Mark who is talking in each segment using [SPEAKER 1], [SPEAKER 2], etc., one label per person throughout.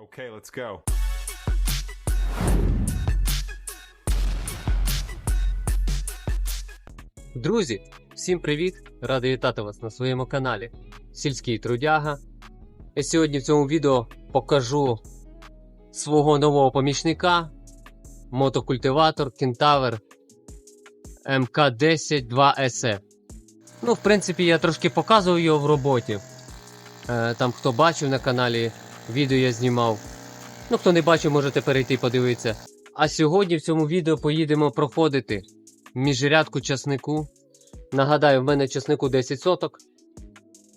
[SPEAKER 1] Okay, let's go.
[SPEAKER 2] Друзі, всім привіт! Радий вітати вас на своєму каналі Сільський Трудяга. Я сьогодні в цьому відео покажу свого нового помічника мотокультиватор Кентавр МК10 2SE. Ну, в принципі, я трошки показував його в роботі. Е, Там, хто бачив на каналі, відео я знімав. Ну, хто не бачив, можете перейти і подивитися. А сьогодні в цьому відео поїдемо проходити міжрядку часнику. Нагадаю, в мене часнику 10 соток.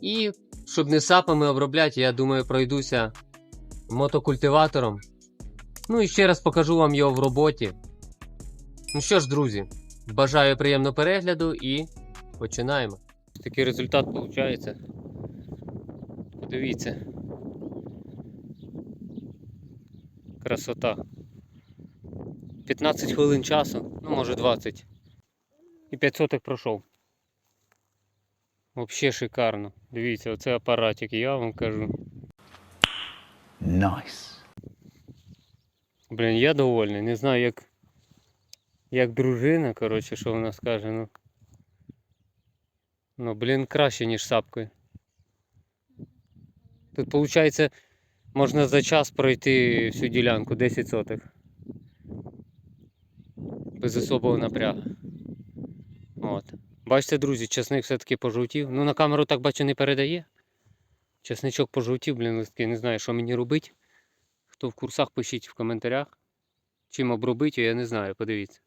[SPEAKER 2] І щоб не сапами обробляти, я думаю, пройдуся мотокультиватором. Ну і ще раз покажу вам його в роботі. Ну що ж, друзі, бажаю приємного перегляду і починаємо. Такий результат виходить. Подивіться. Красота. 15 хвилин часу, ну може 20. І 5 соток пройшов. Взагалі шикарно. Дивіться, оце апаратик, я вам кажу.
[SPEAKER 3] Nice.
[SPEAKER 2] Блін, я довольний. Не знаю, як, як дружина, коротше, що вона скаже, ну. Ну, блін, краще, ніж сапкою. Тут, виходить, можна за час пройти всю ділянку 10 сотих. Без особого напрягу. От. Бачите, друзі, часник все-таки пожовтів. Ну, на камеру так бачу не передає. Часничок пожовтів, блін, листки. Не знаю, що мені робити. Хто в курсах, пишіть в коментарях. Чим обробити, я не знаю, подивіться.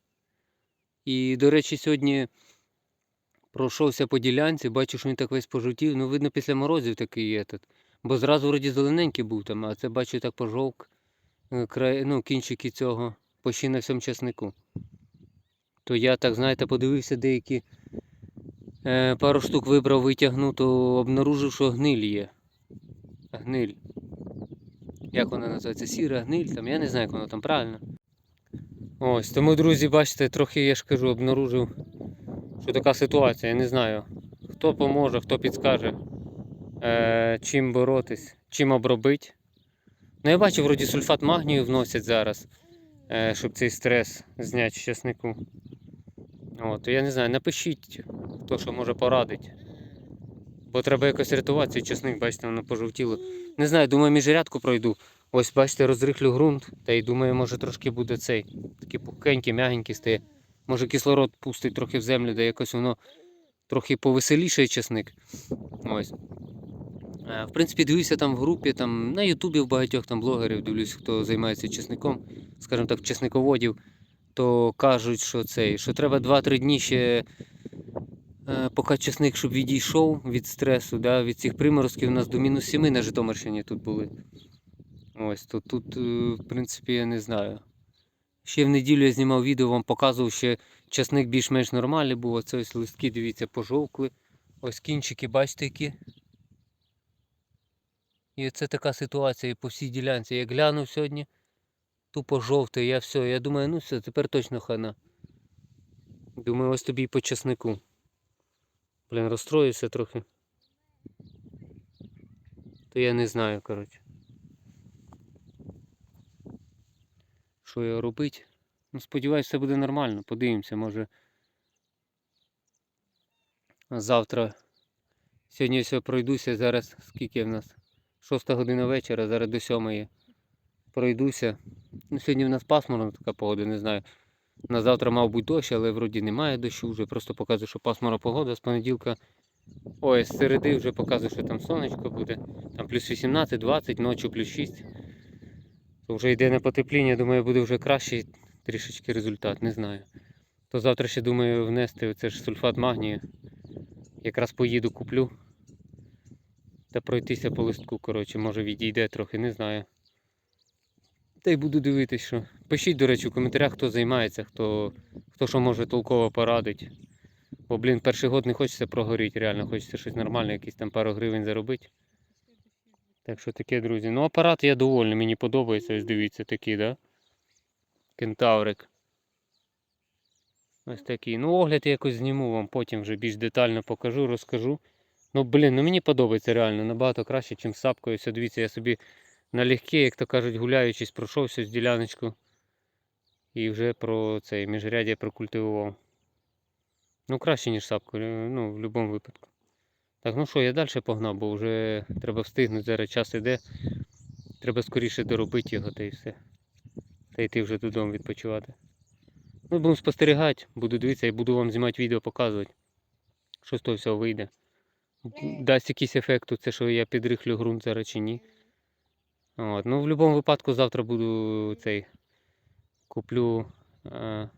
[SPEAKER 2] І, до речі, сьогодні пройшовся по ділянці, бачу, що він так весь пожовтів. Ну, видно, після морозів такий є тут. Бо зразу вроді зелененький був там, а це бачу так пожовк. е, Край, ну, кінчики цього почти на всьому часнику. То я так, знаєте, подивився деякі. Е, пару штук вибрав, витягнув, то обнаружив, що гниль є. Гниль. Як вона називається? Сіра гниль, там, я не знаю, як воно там правильно. Ось, тому, друзі, бачите, трохи я ж кажу, обнаружив, що така ситуація. Я не знаю. Хто поможе, хто підскаже, е, чим боротись, чим обробити. Ну, я бачу, вроді сульфат магнію вносять зараз, е, щоб цей стрес зняти з. От, я не знаю, напишіть, хто що може порадить. Бо треба якось рятувати цей часник, бачите, воно пожовтіло. Не знаю, думаю, міжрядку пройду. Ось, бачите, розрихлю ґрунт. Та й думаю, може трошки буде цей. Такий пухенький, м'ягенький стає. Може кислород пустить трохи в землю, де якось воно трохи повеселіший часник. Ось. Е, В принципі, дивлюся там в групі, там на Ютубі в багатьох там блогерів дивлюсь, хто займається чесником, скажімо так, чесниководів, то кажуть, що цей, що треба 2-3 дні ще е, поки чесник, щоб відійшов від стресу, да, від цих приморозків у нас до мінус 7 на Житомирщині тут були. Ось, то тут, е, в принципі, я не знаю. Ще в неділю я знімав відео, вам показував, що часник більш-менш нормальний був. Оце ось листки, дивіться, пожовкли. Ось кінчики, бачите, які. І це така ситуація по всій ділянці. Я глянув сьогодні, тупо жовтий, я все. Я думаю, ну все, тепер точно хана. Думаю, ось тобі і по часнику. Блін, розстроївся трохи. То я не знаю, коротше. Що його робити? Ну, сподіваюся, все буде нормально. Подивимося, може. Завтра. Сьогодні все пройдуся. Зараз скільки в нас? Шоста година вечора, зараз до сьомої. Пройдуся. Ну, сьогодні в нас пасмурна така погода, не знаю. На завтра мав бути дощ, але вроді немає дощу, вже просто показує, що пасмурна погода з понеділка. Ой, з середи вже показує, що там сонечко буде. Там плюс 18-20, ночі плюс 6. То вже йде на потепління, думаю, буде вже кращий трішечки результат, не знаю. То завтра ще думаю внести оце ж сульфат магнію. Якраз поїду, куплю. Та пройтися по листку, коротше, може відійде трохи, не знаю. Та й буду дивитись, що. Пишіть, до речі, в коментарях, хто займається, хто, хто що може толково порадить. Бо, блін, перший год не хочеться прогоріти, реально хочеться щось нормальне, якісь там пару гривень заробити. Так що таке, друзі. Ну, апарат я довольний, мені подобається, ось дивіться, такий, да? Кентаврик. Ось такий. Ну, огляд я якось зніму вам, потім вже більш детально покажу, розкажу. Ну, блін, ну мені подобається реально, набагато краще, ніж сапкою. Ось дивіться, я собі налегке, як то кажуть, гуляючись, пройшовся з діляночку і вже про цей міжрядя прокультивував. Ну, краще, ніж сапку, е, ну, в будь-якому випадку. Так, ну що, я далі погнав, бо вже треба встигнути, зараз час іде. Треба скоріше доробити його та і все. Та йти вже додому відпочивати. Ну, будемо спостерігати, буду дивитися і буду вам знімати відео, показувати, що з того всього вийде. Дасть якийсь ефект, це що я підрихлю ґрунт зараз чи ні. От. Ну, в будь-якому випадку завтра буду цей куплю е,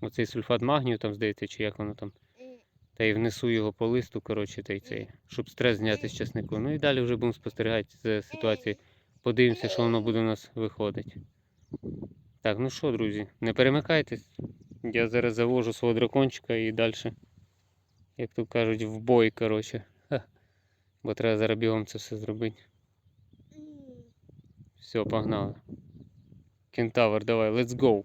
[SPEAKER 2] оцей сульфат магнію, там здається, чи як воно там. Та й внесу його по листу, коротше, та й цей, щоб стрес зняти з часнику. Ну і далі вже будемо спостерігати за ситуацією. Подивимося, що воно буде у нас виходити. Так, ну що, друзі, не перемикайтесь. Я зараз завожу свого дракончика і далі, як то кажуть, в бой, коротше. Бо треба бігом це все зробити. Все, погнали. Кентавр, давай, let's go.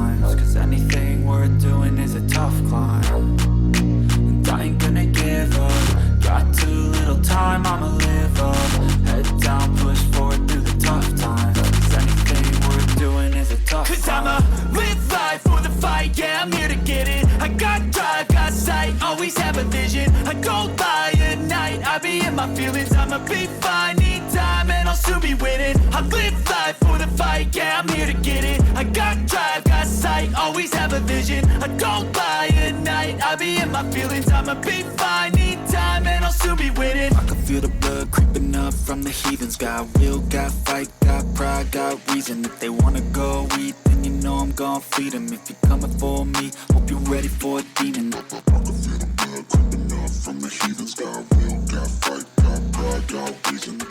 [SPEAKER 1] Cause anything worth doing is a tough climb. And I ain't gonna give up. Got too little time, I'ma live up. Head down, push forward
[SPEAKER 3] I'ma be fine, need time, and I'll soon be winning. I
[SPEAKER 1] can feel the blood creeping up from the heathens. Got will, got fight, got pride, got reason. If they wanna go eat, then you know I'm gonna feed 'em. If you're coming for me, hope you're ready for a demon.
[SPEAKER 4] I can feel the blood creeping up from the heathens. Got will, got fight, got pride, got reason.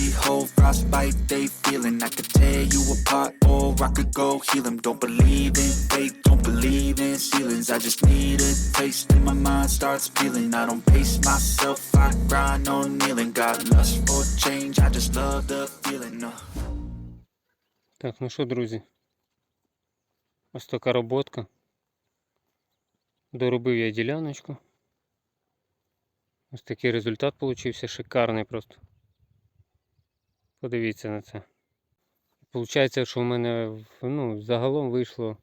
[SPEAKER 1] Behold, frostbite they feeling. I could tear you apart, or I could go heal 'em. Don't believe in fate, don't believe in ceilings. I just need a taste, and my mind starts peeling. I don't pace myself, I grind on kneeling. Got lust for change, I just love the feeling. Uh.
[SPEAKER 2] Так, ну що, друзі? Ось така роботка. Доробив я діляночку. Ось такий результат получився шикарний просто. Подивіться на це. Получається, що в мене ну, загалом вийшло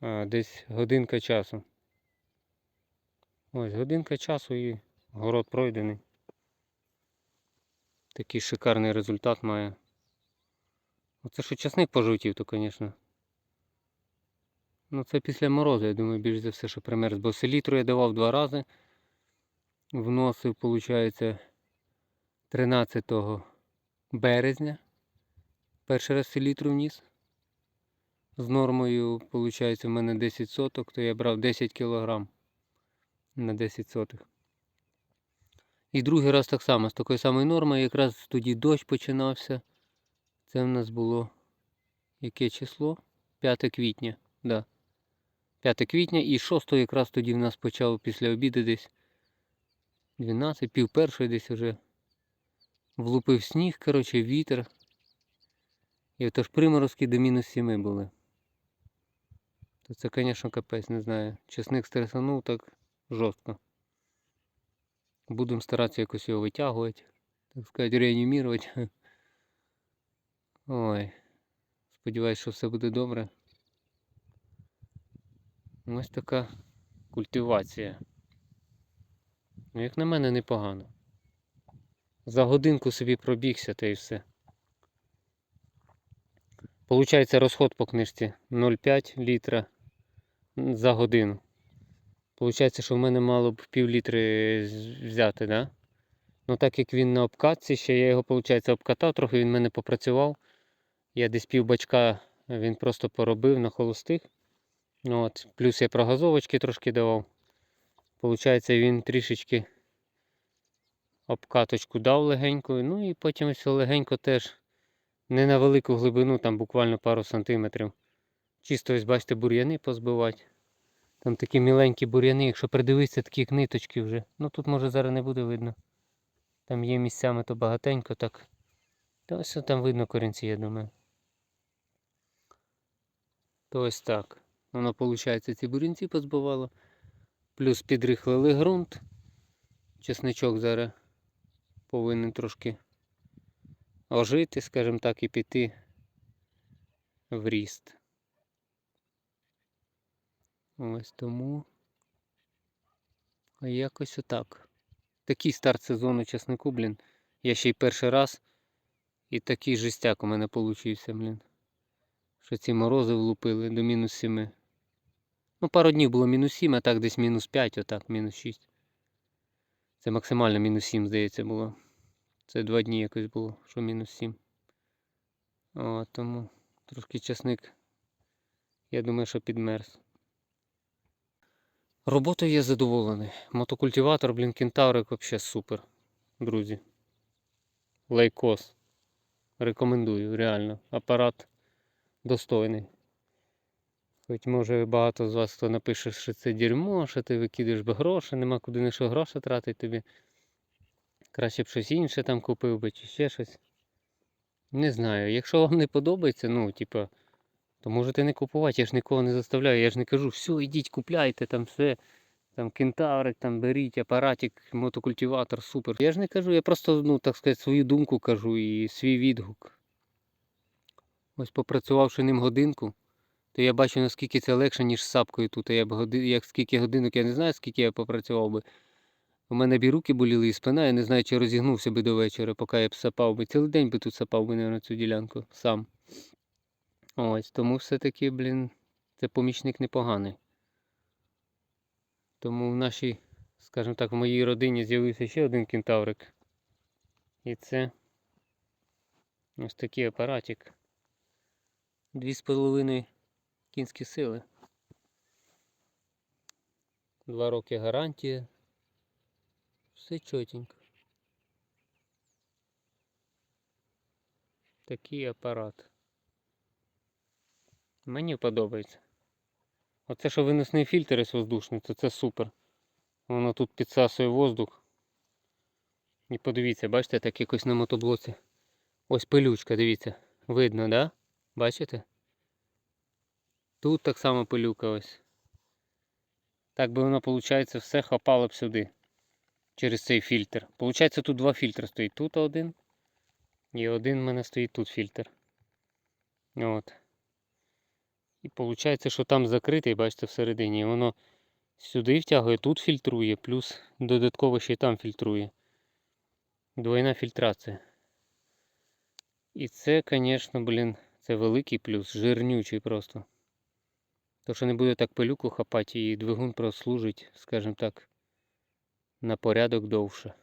[SPEAKER 2] а, десь годинка часу. Ось годинка часу і город пройдений. Такий шикарний результат має. Оце що часник пожовтів, то, звісно. Ну, це після морозу, я думаю, більш за все, що примерз. Бо селітру я давав два рази. Вносив, виходить, 13 березня. Перший раз селітру вніс. З нормою, виходить, в мене 10 соток, то я брав 10 кг на 10 сотих. І другий раз так само, з такою самою нормою, якраз тоді дощ починався. Це в нас було яке число? 5 квітня. Да. 5 квітня і 6 якраз тоді в нас почав після обіду десь 12, пів першої десь вже влупив сніг, коротше, вітер. І отож приморозки до мінус 7 були. То це, звісно, капець, не знаю. Чесник стресанув так жорстко. Будемо старатися якось його витягувати, так сказати, реанімувати. Ой. Сподіваюсь, що все буде добре. Ось така культивація. Ну, як на мене, непогано. За годинку собі пробігся та і все. Получається розход по книжці 0,5 літра за годину. Получається, що в мене мало б пів літри взяти, да? Ну так як він на обкатці, ще я його, виходить, обкатав, трохи він в мене попрацював. Я десь пів бачка він просто поробив на холостих. От. Плюс я прогазовочки трошки давав. Получається, він трішечки обкаточку дав легенько. Ну і потім ось легенько теж не на велику глибину, там буквально пару сантиметрів. Чисто ось бачите, бур'яни позбивати. Там такі міленькі бур'яни, якщо придивитися, такі як ниточки вже. Ну тут може зараз не буде видно. Там є місцями то багатенько так. Та ось там видно корінці, я думаю. То ось так. Воно, виходить, ці бурінці позбивало. Плюс підрихлили ґрунт. Чесничок зараз повинен трошки ожити, скажімо так, і піти в ріст. Ось тому. Якось отак. Такий старт сезону чеснику, блін. Я ще й перший раз. І такий жестяк у мене получився, блін. Що ці морози влупили до мінус 7. Ну, пару днів було мінус 7, а так десь мінус 5, отак, мінус 6. Це максимально мінус 7, здається, було. Це два дні якось було, що мінус 7. О, тому трошки часник, я думаю, що підмерз. Роботою я задоволений. Мотокультиватор, блін, кентаврик взагалі супер, друзі. Лейкос. Рекомендую, реально. Апарат достойний. Хоч може багато з вас хто напише, що це дерьмо, що ти викидаєш би гроші, нема куди на що гроші тратити тобі. Краще б щось інше там купив би чи ще щось. Не знаю. Якщо вам не подобається, ну, типа, то можете не купувати, я ж нікого не заставляю. Я ж не кажу, все, ідіть, купляйте там все. Там кентаврик, там беріть, апаратик, мотокультиватор, супер. Я ж не кажу, я просто, ну, так сказати, свою думку кажу і свій відгук. Ось попрацювавши ним годинку, то я бачу, наскільки це легше, ніж з сапкою тут. Я б годи... як скільки годинок, я не знаю, скільки я попрацював би. У мене б і руки боліли, і спина, я не знаю, чи розігнувся би до вечора, поки я б сапав би. Цілий день би тут сапав би на цю ділянку сам. Ось, тому все-таки, блін, це помічник непоганий. Тому в нашій, скажімо так, в моїй родині з'явився ще один кентаврик. І це ось такий апаратик. Дві з половиною кінські сили. Два роки гарантія. Все чотенько. Такий апарат. Мені подобається. Оце що виносний фільтр із воздушний, то це супер. Воно тут підсасує воздух. І подивіться, бачите, так якось на мотоблоці. Ось пилючка, дивіться. Видно, да? Бачите? Тут так само пилюка ось. Так би воно, виходить, все хапало б сюди. Через цей фільтр. Получається, тут два фільтри стоїть. Тут один. І один в мене стоїть тут фільтр. От. І виходить, що там закритий, бачите, всередині. І воно сюди втягує, тут фільтрує, плюс додатково ще й там фільтрує. Двойна фільтрація. І це, звісно, блін, це великий плюс, жирнючий просто. То, що не буде так пилюку хапати, і двигун прослужить, скажімо так, на порядок довше.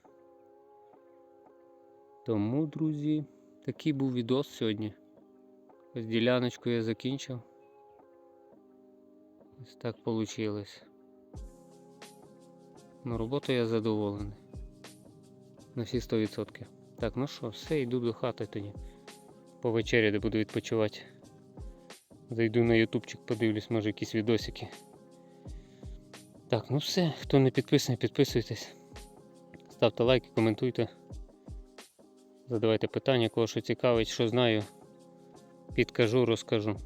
[SPEAKER 2] Тому, друзі, такий був відос сьогодні. Ось діляночку я закінчив. Ось так вийшло. Ну, роботою я задоволений. На всі 100%. Так, ну що, все, йду до хати тоді. По вечері, де буду відпочивати. Зайду на ютубчик, подивлюсь, може якісь відосики. Так, ну все, хто не підписаний, підписуйтесь. Ставте лайки, коментуйте. Задавайте питання, кого що цікавить, що знаю. Підкажу, розкажу.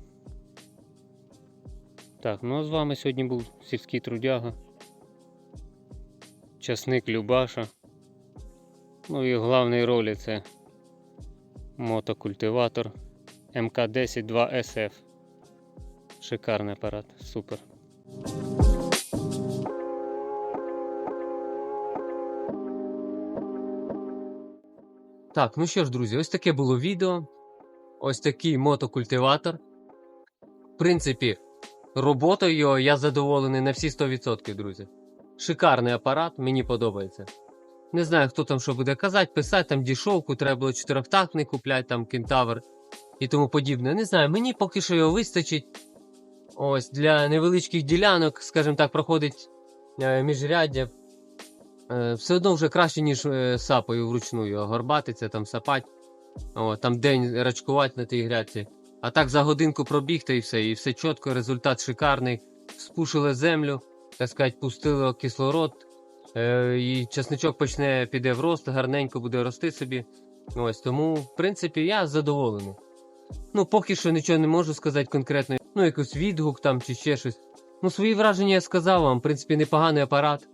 [SPEAKER 2] Так, ну а з вами сьогодні був сільський трудяга. Часник Любаша. Ну і в головній ролі це мотокультиватор МК-10 2SF. Шикарний апарат, супер. Так, ну що ж, друзі, ось таке було відео. Ось такий мотокультиватор. В принципі, роботою його я задоволений на всі 100%, друзі. Шикарний апарат, мені подобається. Не знаю, хто там що буде казати, писати, там дішовку, треба було чотирьохтактний купляти, там кентавр і тому подібне. Не знаю, мені поки що його вистачить. Ось для невеличких ділянок, скажімо так, проходить е, міжряддя. Е, все одно вже краще, ніж е, сапою вручну його горбатися, там сапати. О, там день рачкувати на тій грядці. А так за годинку пробігти і все, і все чітко, результат шикарний. Спушили землю, так сказати, пустили кислород. Е, і часничок почне піде в рост, гарненько буде рости собі. Ось тому, в принципі, я задоволений. Ну, поки що нічого не можу сказати конкретно. Ну, якийсь відгук там чи ще щось. Ну, свої враження я сказав вам, в принципі, непоганий апарат.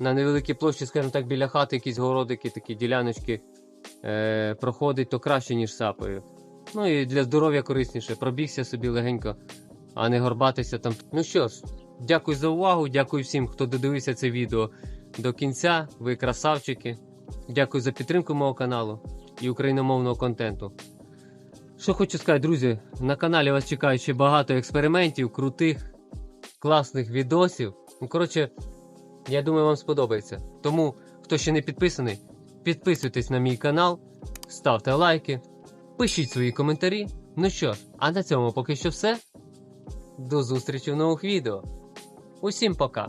[SPEAKER 2] На невеликій площі, скажімо так, біля хати якісь городики, такі діляночки е, проходить, то краще, ніж сапою. Ну і для здоров'я корисніше. Пробігся собі легенько, а не горбатися там. Ну що ж, дякую за увагу, дякую всім, хто додивився це відео до кінця. Ви красавчики. Дякую за підтримку мого каналу і україномовного контенту. Що хочу сказати, друзі, на каналі вас чекає ще багато експериментів, крутих, класних відосів. Ну, коротше, я думаю, вам сподобається. Тому, хто ще не підписаний, підписуйтесь на мій канал, ставте лайки, пишіть свої коментарі. Ну що а на цьому поки що все. До зустрічі в нових відео. Усім пока!